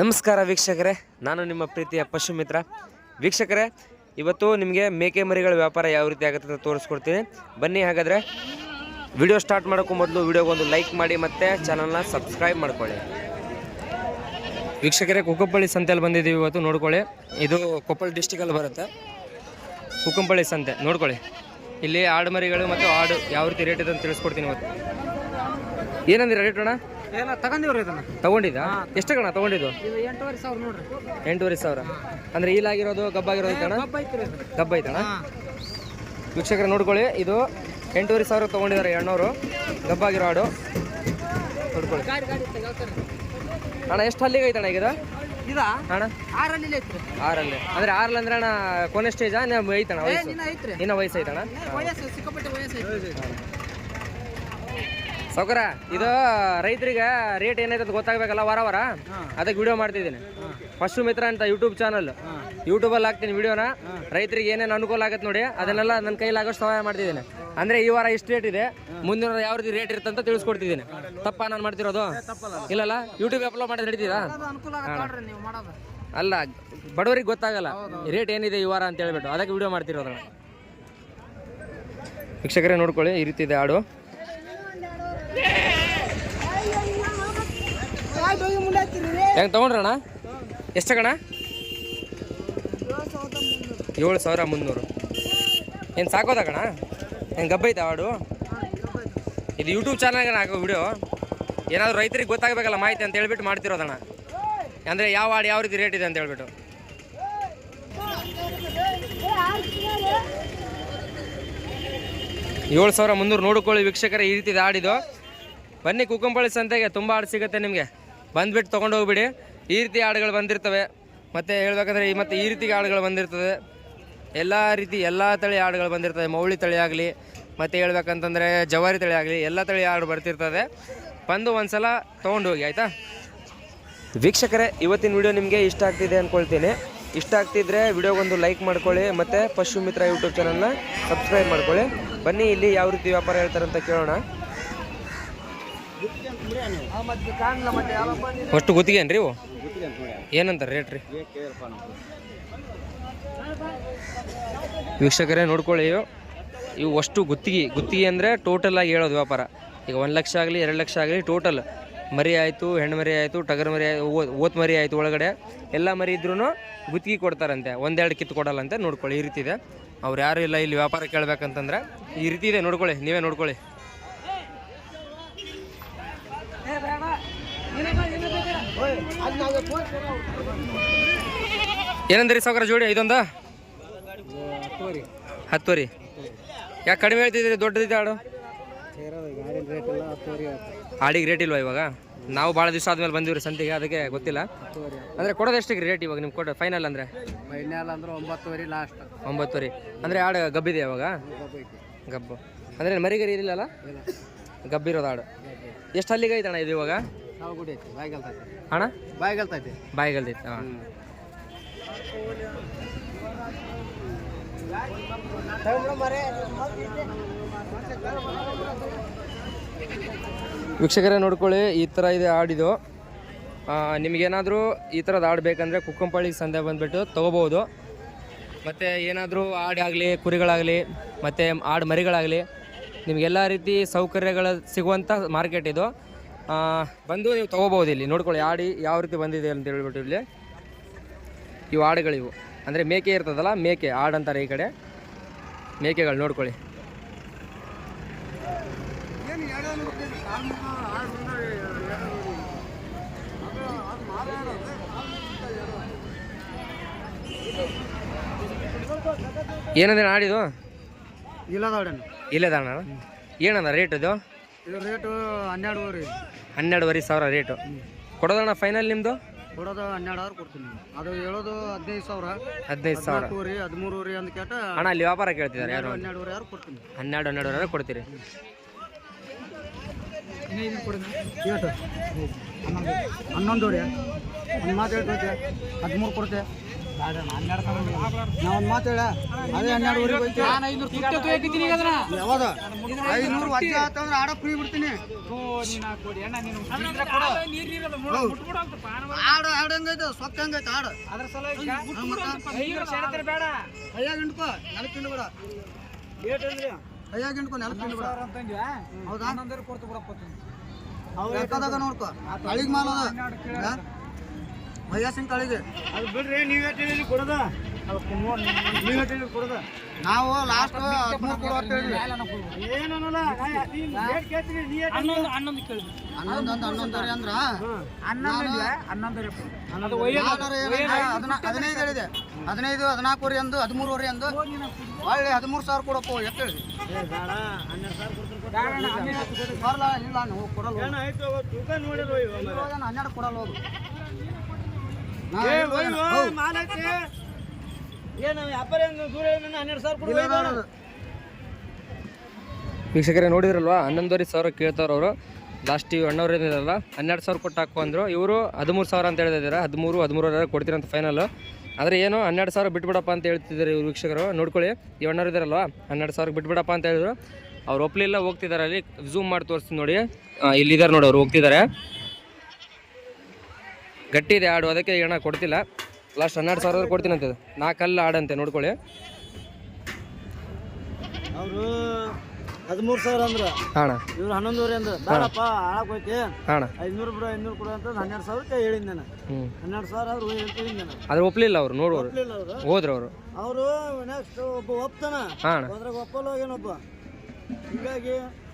ನಮಸ್ಕಾರ ವೀಕ್ಷಕರೇ, ನಾನು ನಿಮ್ಮ ಪ್ರೀತಿಯ ಪಶು ಮಿತ್ರ ವೀಕ್ಷಕರೇ, ಇವತ್ತು ನಿಮಗೆ ಮೇಕೆ ಮರಿಗಳ ವ್ಯಾಪಾರ ಯಾವ ರೀತಿ ಆಗುತ್ತೆ ಅಂತ ತೋರಿಸ್ಕೊಡ್ತೀನಿ. ಬನ್ನಿ ಹಾಗಾದರೆ, ವಿಡಿಯೋ ಸ್ಟಾರ್ಟ್ ಮಾಡೋಕ್ಕೂ ಮೊದಲು ವಿಡಿಯೋಗೊಂದು ಲೈಕ್ ಮಾಡಿ ಮತ್ತು ಚಾನಲ್ನ ಸಬ್ಸ್ಕ್ರೈಬ್ ಮಾಡ್ಕೊಳ್ಳಿ. ವೀಕ್ಷಕರೇ ಕುಕ್ಕಂಪಳ್ಳಿ ಸಂತೆಯಲ್ಲಿ ಬಂದಿದ್ದೀವಿ ಇವತ್ತು, ನೋಡ್ಕೊಳ್ಳಿ. ಇದು ಕೊಪ್ಪಳ ಡಿಸ್ಟಿಕಲ್ಲಿ ಬರುತ್ತೆ. ಕುಕ್ಕಂಪಳ್ಳಿ ಸಂತೆ, ನೋಡ್ಕೊಳ್ಳಿ. ಇಲ್ಲಿ ಆಡು ಮರಿಗಳು ಮತ್ತು ಆಡು ಯಾವ ರೀತಿ ರೇಟ್ ಇದೆ ಅಂತ ತಿಳಿಸ್ಕೊಡ್ತೀನಿ ಇವತ್ತು. ಏನಂದಿರ ರೇಟ್ ಅಣ್ಣ? ತಗೊಂಡಿವ್ರಿ ಇದನ್ನ. ತಗೊಂಡಿದ್ದಾ ಎಷ್ಟು ಕಣ ತಗೊಂಡಿದ್ದು? ಇದು ಎಂಟೂವರೆ ಸಾವಿರ ನೋಡ್ರಿ. ಎಂಟೂವರೆ ಸಾವಿರ. ಅಂದ್ರೆ ಈಲಾಗಿರೋದು ಗಬ್ಬಾಗಿರೋದು ಐತ್ರಿ ಇದು. ಗಬ್ಬ ಹಾ. ವೀಕ್ಷಕರ ನೋಡ್ಕೊಳ್ಳಿ. ಇದು ಎಂಟೂವರೆ ಸಾವಿರ ತೊಗೊಂಡಿದ್ದಾರೆ ಎಣ್ಣೂರು ಗಬ್ಬಾಗಿರೋ ಆಡು ನೋಡ್ಕೊಳ್ಳಿ. ಗಾಡಿ ಗಾಡಿ ತೆಗಿತಾರೆ ಅಣ್ಣ ಎಷ್ಟು ಹಲ್ಲಿಗೆ ಐತಣ್ಣ ಈಗ ಇದು? ಅಣ್ಣ. ಆರಲ್ಲಿ ಐತ್ರಿ. ಆರಲ್ಲಿ. ಅಂದ್ರೆ ಆರಲ್ಲಿ ಅಂದ್ರೆ ಅಣ್ಣ ಕೊನೆ ಸ್ಟೇಜಾ ಐತಣ್ಣ ಏ, ವಯಸ್ಸು? ನಿನ್ನ ಐತ್ರಿ. ಇನ್ನ ವಯಸ್ಸು ಐತಣ್ಣ ವಯಸ್ಸು ಸಿಕ್ಕಾಪಟ್ಟೆ ವಯಸ್ಸು ಐತ್ರಿ. ಸೌಕರ ಇದು ರೈತರಿಗೆ ರೇಟ್ ಏನೈತೆ ಅಂತ ಗೊತ್ತಾಗಬೇಕಲ್ಲ ವಾರ ವಾರ? ಅದಕ್ಕೆ ವಿಡಿಯೋ ಮಾಡ್ತಿದ್ದೀನಿ. ಪಶು ಮಿತ್ರ ಅಂತ ಯೂಟ್ಯೂಬ್ ಚಾನಲ್ ಯೂಟ್ಯೂಬಲ್ಲಿ ಹಾಕ್ತೀನಿ ವಿಡಿಯೋನ ರೈತರಿಗೆ ಏನೇನು ಅನುಕೂಲ ಆಗುತ್ತೆ ನೋಡಿ, ಅದನ್ನೆಲ್ಲ ನನ್ನ ಕೈಲಿ ಆಗೋಷ್ಟು ಸಹಾಯ ಮಾಡ್ತಿದ್ದೀನಿ. ಅಂದರೆ ಈ ವಾರ ಇಷ್ಟು ರೇಟ್ ಇದೆ ಮುಂದಿನ ಯಾವ ರೀತಿ ರೇಟ್ ಇರುತ್ತೆ ಅಂತ ತಿಳಿಸ್ಕೊಡ್ತಿದ್ದೀನಿ. ತಪ್ಪ ನಾನು ಮಾಡ್ತಿರೋದು? ಇಲ್ಲಲ್ಲ ಯೂಟ್ಯೂಬ್ ಅಪ್ಲೋಡ್ ಮಾಡಿದ್ರೆ ನಡೀತೀರಾ? ಅಲ್ಲ, ಬಡವರಿಗೆ ಗೊತ್ತಾಗಲ್ಲ. ರೇಟ್ ಏನಿದೆ ಈ ವಾರ ಅಂತ ಹೇಳ್ಬಿಟ್ಟು, ಅದಕ್ಕೆ ವಿಡಿಯೋ ಮಾಡ್ತಿರೋದು ವೀಕ್ಷಕರೇ, ನೋಡ್ಕೊಳ್ಳಿ, ಈ ರೀತಿ ಇದೆ ಆಡು ಹೆಂಗೆ ತೊಗೊಂಡ್ರಣ್ಣ ಎಷ್ಟು ಕಣ ಏಳು ಸಾವಿರ ಮುನ್ನೂರು. ಏನು ಸಾಕೋದ ಕಣ ಹೆಂಗೆ ಗಬ್ಬೈತಾ ಆಡು ಇದು ಯೂಟ್ಯೂಬ್ ಚಾನಲ್ಗೆ ಹಾಕೋ ವಿಡಿಯೋ ಏನಾದರೂ ರೈತರಿಗೆ ಗೊತ್ತಾಗಬೇಕಲ್ಲ ಮಾಹಿತಿ ಅಂತ ಹೇಳ್ಬಿಟ್ಟು ಮಾಡ್ತಿರೋದಣ್ಣ ಅಂದರೆ ಯಾವ ಹಾಡು ಯಾವ ರೀತಿ ರೇಟ್ ಇದೆ ಅಂತ ಹೇಳ್ಬಿಟ್ಟು. ಏಳು ಸಾವಿರ ಮುನ್ನೂರು ನೋಡ್ಕೊಳ್ಳಿ ವೀಕ್ಷಕರೇ ಈ ರೀತಿ ಆಡಿದು ಬನ್ನಿ ಕುಕ್ಕಂಪಳ್ಳಿ ಸಂತೆಗೆ ತುಂಬ ಹಾಡು ಸಿಗುತ್ತೆ ನಿಮಗೆ. ಬಂದ್ಬಿಟ್ಟು ತೊಗೊಂಡು ಹೋಗ್ಬಿಡಿ. ಈ ರೀತಿ ಹಾಡುಗಳು ಬಂದಿರ್ತವೆ. ಮತ್ತು ಹೇಳಬೇಕಂದ್ರೆ ಈ ಮತ್ತು ಈ ರೀತಿ ಹಾಡುಗಳು ಬಂದಿರ್ತದೆ. ಎಲ್ಲ ರೀತಿ ಎಲ್ಲ ತಳಿ ಹಾಡುಗಳು ಬಂದಿರ್ತವೆ. ಮೌಳಿ ತಳಿ ಆಗಲಿ, ಮತ್ತು ಹೇಳ್ಬೇಕಂತಂದರೆ ಜವಾರಿ ತಳಿ ಆಗಲಿ, ಎಲ್ಲ ತಳಿ ಹಾಡು ಬರ್ತಿರ್ತದೆ. ಬಂದು ಒಂದ್ಸಲ ತೊಗೊಂಡು ಹೋಗಿ, ಆಯಿತಾ? ವೀಕ್ಷಕರೇ, ಇವತ್ತಿನ ವಿಡಿಯೋ ನಿಮಗೆ ಇಷ್ಟ ಆಗ್ತಿದೆ ಅಂದ್ಕೊಳ್ತೀನಿ ಇಷ್ಟ ಆಗ್ತಿದ್ರೆ ವಿಡಿಯೋಗೊಂದು ಲೈಕ್ ಮಾಡ್ಕೊಳ್ಳಿ, ಮತ್ತು ಪಶು ಮಿತ್ರ ಯೂಟ್ಯೂಬ್ ಚಾನಲ್ನ ಸಬ್ಸ್ಕ್ರೈಬ್ ಮಾಡ್ಕೊಳ್ಳಿ. ಬನ್ನಿ, ಇಲ್ಲಿ ಯಾವ ರೀತಿ ವ್ಯಾಪಾರ ಹೇಳ್ತಾರೆ ಅಂತ ಕೇಳೋಣ. ಮತ್ತೆ ಗುತ್ತಿಗೆ ಏನು ರೀ ಅಷ್ಟು ಗುತ್ತಿಗೆನ್ರಿ ಇವು ಏನಂತಾರೆ ರೇಟ್ ರೀ? ವೀಕ್ಷಕರೇ ನೋಡ್ಕೊಳ್ಳಿ ಇವು. ಇವು ಅಷ್ಟು ಗುತ್ತಿಗೆ. ಗುತ್ತಿಗೆ ಅಂದರೆ ಟೋಟಲ್ ಆಗಿ ಹೇಳೋದು ವ್ಯಾಪಾರ. ಈಗ ಒಂದು ಲಕ್ಷ ಆಗಲಿ ಎರಡು ಲಕ್ಷ ಆಗಲಿ ಟೋಟಲ್ ಮರಿ ಆಯಿತು ಹೆಣ್ಣು ಮರಿ ಆಯಿತು ಟಗರ್ ಮರಿ ಆಯ್ತು ಓತ್ ಮರಿ ಆಯಿತು ಒಳಗಡೆ. ಎಲ್ಲ ಮರಿ ಇದ್ರೂ ಗುತ್ತಿಗೆ ಕೊಡ್ತಾರಂತೆ. ಒಂದೆರಡು ಕಿತ್ತು ಕೊಡಲ್ಲಂತೆ ನೋಡ್ಕೊಳ್ಳಿ. ಈ ರೀತಿ ಇದೆ. ಅವ್ರು ಯಾರು ಇಲ್ಲ ಇಲ್ಲಿ ವ್ಯಾಪಾರ ಕೇಳ್ಬೇಕಂತಂದ್ರೆ ಈ ರೀತಿ ಇದೆ. ನೋಡ್ಕೊಳ್ಳಿ. ನೀವೇ ನೋಡ್ಕೊಳ್ಳಿ. ಏನಂದ್ರಿ ಸಾವ್ಕಾರ ಜೋಡಿ ಇದೊಂದು ಹತ್ತುವರಿ. ಯಾಕೆ ಕಡಿಮೆ ಹೇಳ್ತಿದ್ರಿ ದೊಡ್ಡದಿದೆ ಆಡು ಆಡಿಗೆ ರೇಟ್ ಇಲ್ವಾ ಇವಾಗ? ನಾವು ಭಾಳ ದಿವಸ ಆದ್ಮೇಲೆ ಬಂದಿವ್ರಿ ಸಂತಿಗೆ ಅದಕ್ಕೆ ಗೊತ್ತಿಲ್ಲ. ಅಂದ್ರೆ ಕೊಡೋದು ಎಷ್ಟಿಗೆ ರೇಟ್ ಇವಾಗ ನಿಮ್ಗೆ ಕೊಟ್ಟು ಫೈನಲ್ ಅಂದರೆ? ಫೈನಲ್ ಅಂದ್ರೆ ಒಂಬತ್ತುವರೆ ಲಾಸ್ಟ್ ಒಂಬತ್ತುವರೆ. ಅಂದರೆ ಆಡು ಗಬ್ಬಿದೆ ಇವಾಗ? ಗಬ್ಬು. ಅಂದರೆ ಮರಿಗರಿ ಇರಲಿಲ್ಲ ಗಬ್ಬಿರೋದು ಆಡು ಎಷ್ಟು ಅಲ್ಲಿಗೆ ಐತಣ್ಣ ಇದು ಇವಾಗ? ಬಾಯಿಗಲ್ತೈತಿ ಅಣ್ಣ? ಬಾಯಿಗಲ್ತೈತಿ ಹಾಂ. ವೀಕ್ಷಕರೇ ನೋಡ್ಕೊಳ್ಳಿ ಈ ಥರ ಇದೆ ಆಡಿದು ನಿಮಗೇನಾದರೂ ಈ ಥರದ್ದು ಆಡು ಬೇಕಂದರೆ ಪೋಳಿ ಸಂದೇ ಬಂದುಬಿಟ್ಟು ತೊಗೋಬೋದು. ಮತ್ತು ಏನಾದರೂ ಆಡಾಗಲಿ ಕುರಿಗಳಾಗಲಿ ಮತ್ತು ಆಡು ಮರಿಗಳಾಗಲಿ ನಿಮಗೆಲ್ಲ ರೀತಿ ಸೌಕರ್ಯಗಳು ಸಿಗುವಂಥ ಮಾರ್ಕೆಟ್ ಇದು. ಬಂದು ನೀವು ತೊಗೋಬೋದು ಇಲ್ಲಿ. ನೋಡ್ಕೊಳ್ಳಿ ಆಡಿ ಯಾವ ರೀತಿ ಬಂದಿದೆ ಅಂತ ಹೇಳ್ಬಿಟ್ಟು ಇಲ್ಲಿ. ಇವು ಆಡುಗಳಿವು. ಅಂದರೆ ಮೇಕೆ ಇರ್ತದಲ್ಲ ಮೇಕೆ ಆಡಂತಾರೆ ಅಂತಾರೆ ಈ ಕಡೆ. ಮೇಕೆಗಳು ನೋಡ್ಕೊಳ್ಳಿ. ಏನಂದ್ರೆ ಆಡಿದು ಇಲ್ಲ ನೋಡಣ್ಣ ಇಲ್ಲದ ಅಣ್ಣ ಏನಣ್ಣ ರೇಟ್ ಇದು? ಇದು ರೇಟು ಹನ್ನೆರಡುವರೆ. ಹನ್ನೆರಡುವರೆ ಸಾವಿರ ರೇಟು. ಕೊಡೋದಣ್ಣ ಫೈನಲ್ ನಿಮ್ಮದು ಕೊಡೋದು ಹನ್ನೆರಡು ಸಾವಿರ ಕೊಡ್ತೀನಿ ಅದು ಹೇಳೋದು ಹದಿನೈದು ಸಾವಿರ. ಹದಿನೈದು ಸಾವಿರ. ಹದಿನಾಲ್ಕೂವರೆ ಹದಿಮೂರುವರೆ ಅಂತ ಕೇಟ ಅಣ್ಣ ಅಲ್ಲಿ ವ್ಯಾಪಾರ ಕೇಳ್ತಿದ್ದಾರೆ ಯಾರು? ಹನ್ನೆರಡುವರೆ ಯಾರು ಕೊಡ್ತೀನಿ. ಹನ್ನೆರಡು ಹನ್ನೆರಡುವರೆ ಕೊಡ್ತೀರಿ? ಹನ್ನೊಂದುವರೆ. ಒಂದು ಮಾತು ಹೇಳ್ತೈತೆ ಹದಿಮೂರು ಕೊಡ್ತೆ. ನಾ ಒಂದು ಮಾತು ಹೇಳ ಅದೇ ಹನ್ನೆರಡುವರೆಗೆ ಹೋಯ್ತು ಯಾವಾಗ ಐನೂರು ವಜ್ಜ ಆತಂದ್ರೆ ಆಡ ಫ್ರೀ ಬಿಡ್ತೀನಿ ಆಡ ಆಡ ಹೆಂಗೈತೆ ಸೊಕ್ಕ ಹೆಂಗೈತೆ ಆಡ ಕೈಯಾಗ ಹಿಂಡ್ಕೊ ನೆಲಕ್ಕೆ ಹಿಂಡು ಬಿಡ ಕೈಯಾಗ ಹಿಂಡ್ಕೊ ನೆಲಕ್ಕೆ ಹಿಂಡು ಬಿಡ ಹೌದಾ ಬೇಕಾದಾಗ ನೋಡ್ಕೊ ತಳಿಗ್ ಮಾಲ್ ಅದ ವಯಸ್ಸಿನ ತಳಿಗೆ ಅದು ಬಿಡ್ರಿ ನೀವೇ ಕೊಡದ? ನೀವೇ ತಿಳಿಲಿ ಕೊಡದ? ನಾವು ಲಾಸ್ಟ್ ಹದಿಮೂರು ಕೊಡು ಅಂತ ಹೇಳಿದ್ವಿ. ಏನನ್ನಲ್ಲ ಹನ್ನೊಂದು ಹನ್ನೊಂದರಿ ಅಂದ್ರ ಹದಿನೈದು ಹೇಳಿದೆ. ಹದಿನೈದು ಹದಿನಾಲ್ಕುವರೆ ಅಂದು ಹದಿಮೂರುವರೆ ಅಂದು. ಒಳ್ಳೆ ಹದಿಮೂರು ಸಾವಿರ ಕೊಡಪ್ಪ ಎತ್ತ ಹೇಳಿ ಬರಲ್ಲ ಇಲ್ಲ ನಾವು ಕೊಡಲ್ಲ. ಹನ್ನೆರಡು ಕೊಡಲ್ಲ ಹೋಗು. ವೀಕ್ಷಕರೇ ನೋಡಿದ್ರಲ್ವಾ? ಹನ್ನೊಂದುವರೆ ಸಾವಿರ ಕೇಳ್ತಾರ ಅವರು. ಲಾಸ್ಟ್ ಇವ್ ಅಣ್ಣವ್ರಲ್ಲ ಹನ್ನೆರಡು ಸಾವಿರ ಕೊಟ್ಟು ಹಾಕು ಅಂದರು. ಇವರು ಹದಿಮೂರು ಸಾವಿರ ಅಂತ ಹೇಳಿದ್ದಾರೆ ಹದಿಮೂರು ಹದಿಮೂರವರೆ ಕೊಡ್ತೀರಂತ ಅಂತ ಫೈನಲ್ ಆದರೆ ಏನು ಹನ್ನೆರಡು ಸಾವಿರ ಬಿಟ್ಬಿಡಪ್ಪ ಅಂತ ಹೇಳ್ತಿದ್ದಾರೆ ಇವ್ರು ವೀಕ್ಷಕರು. ನೋಡ್ಕೊಳ್ಳಿ ಈ ಅಣ್ಣವ್ರು ಇದ್ದಾರಲ್ವಾ ಹನ್ನೆರಡು ಸಾವಿರ ಬಿಟ್ಬಿಡಪ್ಪ ಅಂತ ಹೇಳಿದ್ರು. ಅವ್ರು ಒಪ್ಲಿಲ್ಲ ಹೋಗ್ತಿದ್ದಾರೆ ಅಲ್ಲಿ. ಝೂಮ್ ಮಾಡಿ ತೋರಿಸ್ತೀನಿ ನೋಡಿ. ಇಲ್ಲಿದ್ದಾರೆ ನೋಡಿ ಅವ್ರು ಹೋಗ್ತಿದ್ದಾರೆ. ಗಟ್ಟಿ ಇದೆ ಆಡು ಅದಕ್ಕೆ ಏನೋ ಅಣ್ಣ ಕೊಡ್ತಿಲ್ಲ. ಲಾಸ್ಟ್ ಹನ್ನೆರಡು ಸಾವಿರ ಕೊಡ್ತೀನಿ ಅಂತ ನಾಲ್ಕಲ್ಲ ಆಡಂತೆ ನೋಡ್ಕೊಳ್ಳಿ. ಅವರು ಹದಿಮೂರು ಸಾವಿರ ಅಂದ್ರೆ. ಹಾಂ ಇವ್ರು ಹನ್ನೊಂದುವರೆ ಅಂದ್ರೆ. ಬೇಡಪ್ಪ ಹಾಳಕ್ ಹೋಯ್ತಿ. ಹಾಂ ಐದ್ನೂರು ಬಿಡು ಐನೂರು ಕೊಡು ಅಂತ ಹನ್ನೆರಡು ಸಾವಿರಕ್ಕೆ ಹೇಳಿದ್ ನಾನು. ಹನ್ನೆರಡು ಸಾವಿರ ಅವ್ರು ಅಂತ ನಾನು. ಆದ್ರೆ ಒಪ್ಲಿಲ್ಲ ಅವ್ರು ನೋಡುವರು ಹೋದ್ರು ಅವರು. ಅವರು ನೆಕ್ಸ್ಟ್ ಒಬ್ಬ ಒಪ್ತಾನ. ಹಾಂ ಅದ್ರಾಗ ಒಪ್ಪಲ್ಲ ಏನೊಬ್ಬ ಹೀಗಾಗಿ ಹಂಗೂ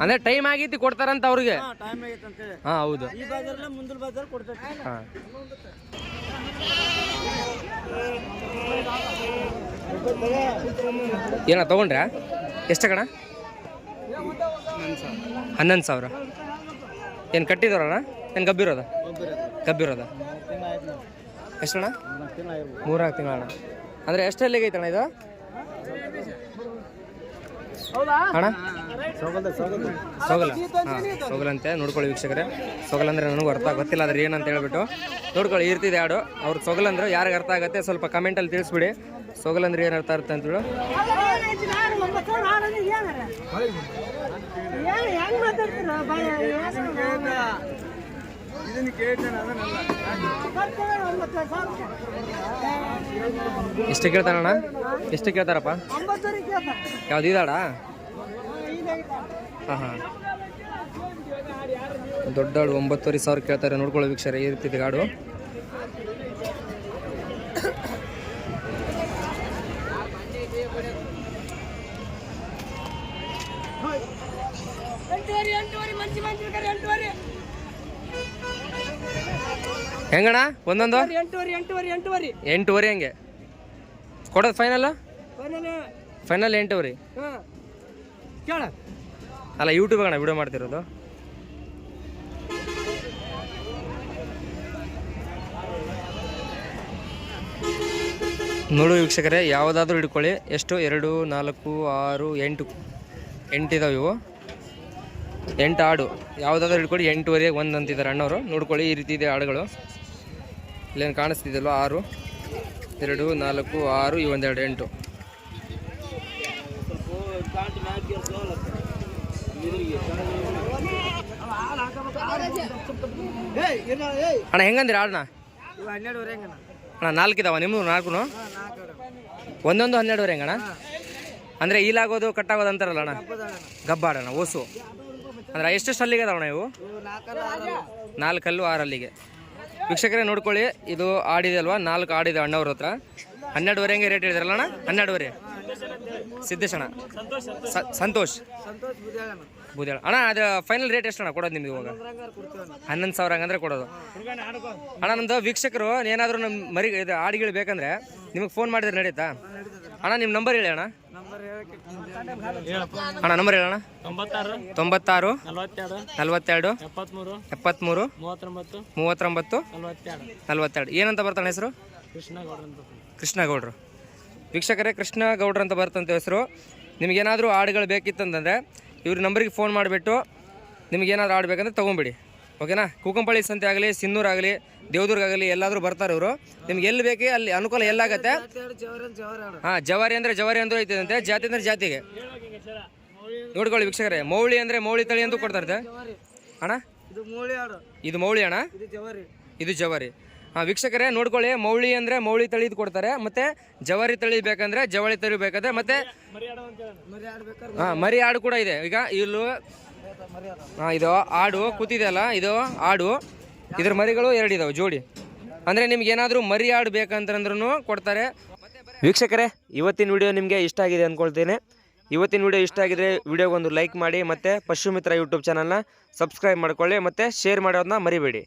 ಅಂದ್ರೆ ಟೈಮ್ ಆಗೈತಿ ಕೊಡ್ತಾರಂತ ಅವ್ರಿಗೆ. ಟೈಮ್ ಆಗೈತೆ ಅಂತೇಳಿ ಹಾ ಹೌದು. ಈ ಬಾಜಾರಲ್ಲ ಮುಂದಿನ ಬಾಜಾರ್ ಕೊಡ್ತೈತಿ ಹಾ. ಏನ ತಗೊಂಡ್ರಾ? ಎಷ್ಟು ಕಣ? ಹನ್ನೊಂದು ಸಾವಿರ. ಏನು ಕಟ್ಟಿದಾರಣ ಏನು ಗಬ್ಬಿರೋದ ಗಬ್ಬಿರೋದ ಎಷ್ಟಣ್ಣ? ಮೂರ್ನಾಲ್ಕು ತಿಂಗಳಣ್ಣ ಅಂದರೆ ಎಷ್ಟು ಎಲ್ಲಿಗೆ ಐತಣ್ಣ ಇದು ಅಣ್ಣ? ಸೋಗಲ ಹಾಂ ಸೋಗಲಂತೆ ನೋಡ್ಕೊಳ್ಳಿ ವೀಕ್ಷಕರೇ. ಸೊಗಲ್ ಅಂದ್ರೆ ನನಗೂ ಅರ್ಥ ಗೊತ್ತಿಲ್ಲ ಅದ್ರ ಏನಂತ ಹೇಳ್ಬಿಟ್ಟು. ನೋಡ್ಕೊಳ್ಳಿ ಇರ್ತಿದೆ ಆಡು ಅವ್ರು ಸೊಗಲ್ ಅಂದ್ರೆ ಯಾರಿಗೆ ಅರ್ಥ ಆಗುತ್ತೆ ಸ್ವಲ್ಪ ಕಮೆಂಟಲ್ಲಿ ತಿಳಿಸ್ಬಿಡಿ. ಸೊಗಲ್ ಅಂದ್ರೆ ಏನು ಅರ್ಥ ಅರ್ಥ ಅಂತೇಳು ಎಷ್ಟು ಕೇಳ್ತಾನಣ್ಣ? ಎಷ್ಟು ಕೇಳ್ತಾರಪ್ಪ? ಯಾವ್ದು, ಇದಾಡ? ಹಾಂ ಹಾಂ. ದೊಡ್ಡ ಆಳು ಒಂಬತ್ತುವರೆ ಸಾವಿರ ಕೇಳ್ತಾರೆ. ನೋಡ್ಕೊಳ್ಳೋ ವೀಕ್ಷರ ಈ ರೀತಿ ಇದೆ ಗಾಡು. ಹೆಂಗಣ್ಣ? ಒಂದೊಂದು? ಎಂಟೂವರೆ ಹೆಂಗೆ? ಕೊಡೋದು ಫೈನಲ್ ಫೈನಲ್ ಎಂಟೂವರೆ. ಕೇಳ. ಅಲ್ಲ ಯೂಟ್ಯೂಬ್ ಅಣ್ಣ ವಿಡಿಯೋ ಮಾಡ್ತಿರೋದು? ನೋಡು ವೀಕ್ಷಕರೇ, ಯಾವುದಾದ್ರೂ ಹಿಡ್ಕೊಳ್ಳಿ. ಎಷ್ಟು? ಎರಡು, ನಾಲ್ಕು, ಆರು, ಎಂಟು. ಎಂಟಿದಾವೆ ಇವು. ಎಂಟು ಆಡು. ಯಾವುದಾದ್ರೂ ಹಿಡ್ಕೊಳ್ಳಿ, ಎಂಟುವರೆಗೆ ಒಂದು ಅಂತಿದ್ದಾರೆ ಅಣ್ಣವರು. ನೋಡ್ಕೊಳ್ಳಿ, ಈ ರೀತಿ ಇದೆ ಆಡುಗಳು. ಇಲ್ಲೇನು ಕಾಣಿಸ್ತಿದೆಯಲ್ವ ಆರು. ಎರಡು, ನಾಲ್ಕು, ಆರು ಒಂದೆರಡು, ಎಂಟು. ಅಣ್ಣ ಹೆಂಗಂದಿರ ಆಡಣ್ಣ ಹನ್ನೆರಡುವರೆ ಅಣ್ಣ ಅಣ್ಣ ನಾಲ್ಕಿದಾವ ನಿಮ್ಮದು ನಾಲ್ಕು ಒಂದೊಂದು ಹನ್ನೆರಡುವರೆ ಹೆಂಗಣ್ಣ? ಅಂದರೆ ಈಲಾಗೋದು ಕಟ್ಟಾಗೋದು ಅಂತಾರಲ್ಲ ಅಣ್ಣ? ಗಬ್ಬಾಡಣ್ಣ ಓಸು. ಅಂದ್ರೆ ಎಷ್ಟೆಷ್ಟು ಅಲ್ಲಿಗೆ ಅದಾವಣ ಇವು? ನಾಲ್ಕಲ್ಲ ಆರಲ್ಲ. ನಾಲ್ಕಲ್ಲು ಆರಲ್ಲಿಗೆ. ವೀಕ್ಷಕರೇ ನೋಡ್ಕೊಳ್ಳಿ ಇದು ಆಡಿದೆ ಅಲ್ವಾ ನಾಲ್ಕು ಆಡಿದೆ ಅಣ್ಣವ್ರ ಹತ್ರ. ಹನ್ನೆರಡುವರೆ ಹಂಗೆ ರೇಟ್ ಹೇಳಿದ್ರಲ್ಲ ಅಣ್ಣ? ಹನ್ನೆರಡುವರೆ. ಸಿದ್ದೇಶಣ್ಣ ಸಂತೋಷ್. ಬೂದ್ಯಾಳ ಅಣ್ಣ ಅದು ಫೈನಲ್ ರೇಟ್ ಎಷ್ಟು ಅಣ್ಣ ಕೊಡೋದು ನಿಮ್ಗೆ ಇವಾಗ? ಹನ್ನೊಂದು ಸಾವಿರ ಹಂಗಂದ್ರೆ ಕೊಡೋದು. ಅಣ್ಣ ನಮ್ದು ವೀಕ್ಷಕರು ಏನಾದರೂ ನಮ್ಮ ಮರಿ ಇದು ಆಡಿಗಳು ಬೇಕಂದ್ರೆ ನಿಮಗೆ ಫೋನ್ ಮಾಡಿದ್ರೆ ನಡೀತಾ? ಅಣ್ಣ ನಿಮ್ಮ ನಂಬರ್ ಹೇಳಿ ಅಣ್ಣ. ಅಣ್ಣ ನಂಬರ್ ಹೇಳಣ್ಣ ತೊಂಬತ್ತಾರು ನಲವತ್ತೆರಡು ಎಪ್ಪತ್ಮೂರು ಮೂವತ್ತೊಂಬತ್ತು ನಲವತ್ತೆರಡು. ಏನಂತ ಬರ್ತಾನೆ ಹೆಸರು? ಕೃಷ್ಣ ಗೌಡ ಅಂತ ಕೃಷ್ಣ ಗೌಡ್ರು ವೀಕ್ಷಕರೇ ಕೃಷ್ಣ ಗೌಡ್ರು ಅಂತ ಬರ್ತಂತ ಹೆಸರು. ನಿಮಗೇನಾದರೂ ಆಡುಗಳು ಬೇಕಿತ್ತಂತಂದರೆ ಇವ್ರ ನಂಬರಿಗೆ ಫೋನ್ ಮಾಡಿಬಿಟ್ಟು ನಿಮಗೇನಾದ್ರು ಆಡಬೇಕಂದ್ರೆ ತೊಗೊಂಬಿಡಿ. ಓಕೆನಾ ಕೂಕಂಪಳ್ಳಿ ಸಂತೆ ಆಗಲಿ ಸಿನ್ನೂರಾಗಲಿ ದೇವದುರ್ಗ ಆಗಲಿ ಎಲ್ಲಾದರೂ ಬರ್ತಾರೆ ಇವರು. ನಿಮ್ಗೆ ಎಲ್ಲಿ ಬೇಕು ಅಲ್ಲಿ ಅನುಕೂಲ ಎಲ್ಲಾಗತ್ತೆ? ಹಾಂ ಜವಾರಿ ಅಂದರೆ ಜವಾರಿ ಅಂದ್ರೂ ಐತಿದಂತೆ ಜಾತಿ ಅಂದರೆ ಜಾತಿಗೆ. ನೋಡ್ಕೊಳ್ಳಿ ವೀಕ್ಷಕರೇ ಮೌಳಿ ಅಂದರೆ ಮೌಳಿ ತಳಿ ಅಂತ ಕೊಡ್ತಾರೆ ಅಣ್ಣ? ಇದು ಮೂಳಿ ಅಣ್ಣ? ಇದು ಜವಾರಿ. ಇದು ಜವಾರಿ. ವೀಕ್ಷಕರೇ, ನೋಡ್ಕೊಳ್ಳಿ. ಮೌಳಿ ಅಂದರೆ ಮೌಳಿ ತಳಿದು ಕೊಡ್ತಾರೆ. ಮತ್ತೆ ಜವಾರಿ ತಳಿ ಬೇಕಂದ್ರೆ ಜವಳಿ ತಳಿ ಬೇಕಾದ್ರೆ ಮತ್ತೆ ಹಾಂ ಮರಿ ಆಡು ಕೂಡ ಇದೆ. ಈಗ ಇಲ್ಲೂ ಹಾಂ ಇದು ಆಡು ಕೂತಿದೆಯಲ್ಲ ಇದು ಆಡು. ಇದ್ರ ಮರಿಗಳು ಎರಡಿದಾವೆ ಜೋಡಿ. ಅಂದರೆ ನಿಮ್ಗೆ ಏನಾದರೂ ಮರಿ ಆಡು ಬೇಕಂತಂದ್ರೂ ಕೊಡ್ತಾರೆ. ವೀಕ್ಷಕರೇ, ಇವತ್ತಿನ ವಿಡಿಯೋ ನಿಮಗೆ ಇಷ್ಟ ಆಗಿದೆ ಅನ್ಕೊಳ್ತೇನೆ. ಇವತ್ತಿನ ವಿಡಿಯೋ ಇಷ್ಟ ಆಗಿದ್ರೆ ವಿಡಿಯೋಗೊಂದು ಲೈಕ್ ಮಾಡಿ, ಮತ್ತು ಪಶು ಮಿತ್ರ ಯೂಟ್ಯೂಬ್ ಚಾನಲ್ನ ಸಬ್ಸ್ಕ್ರೈಬ್ ಮಾಡ್ಕೊಳ್ಳಿ, ಮತ್ತು ಶೇರ್ ಮಾಡೋದನ್ನ ಮರಿಬೇಡಿ.